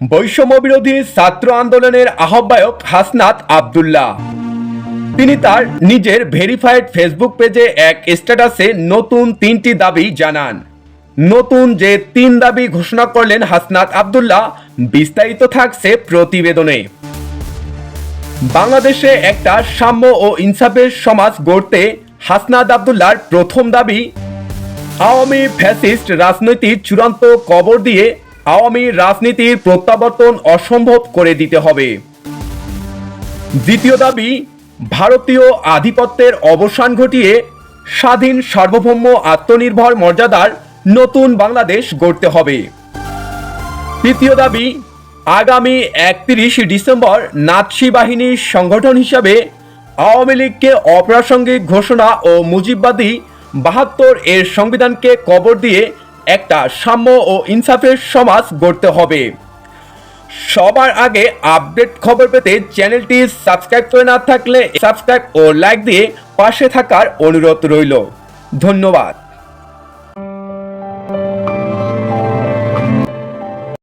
বৈষম্য বিরোধী ছাত্র আন্দোলনের আহ্বায়ক হাসনাত আবদুল্লাহ। তিনি তার নিজের ভেরিফাইড ফেসবুক পেজে এক স্ট্যাটাসে নতুন তিনটি দাবি জানান। নতুন যে তিন দাবি ঘোষণা করলেন হাসনাত আবদুল্লাহ, বিস্তারিত থাকছে প্রতিবেদনে। বাংলাদেশে একটা সাম্য ও ইনসাফের সমাজ গড়তে হাসনাত আবদুল্লাহর প্রথম দাবি, আওয়ামী ফ্যাসিস্ট রাজনৈতিক চূড়ান্ত কবর দিয়ে আওয়ামী রাজনীতির প্রত্যাবর্তন অসম্ভব করে দিতে হবে। দ্বিতীয় দাবি, ভারতীয় আধিপত্যের অবসান ঘটিয়ে স্বাধীন সার্বভৌম আত্মনির্ভর মর্যাদার নতুন বাংলাদেশ গড়তে হবে। তৃতীয় দাবি, আগামী একত্রিশ ডিসেম্বর নাৎসি বাহিনীর সংগঠন হিসাবে আওয়ামী লীগকে অপ্রাসঙ্গিক ঘোষণা ও মুজিববাদী বাহাত্তর এর সংবিধানকে কবর দিয়ে একটা সাম্য ও ইনসাফের সমাজ গড়তে হবে। সবার আগে আপডেট খবর পেতে চ্যানেলটি সাবস্ক্রাইব করে না থাকলে সাবস্ক্রাইব ও লাইক দিয়ে পাশে থাকার অনুরোধ রইল। ধন্যবাদ।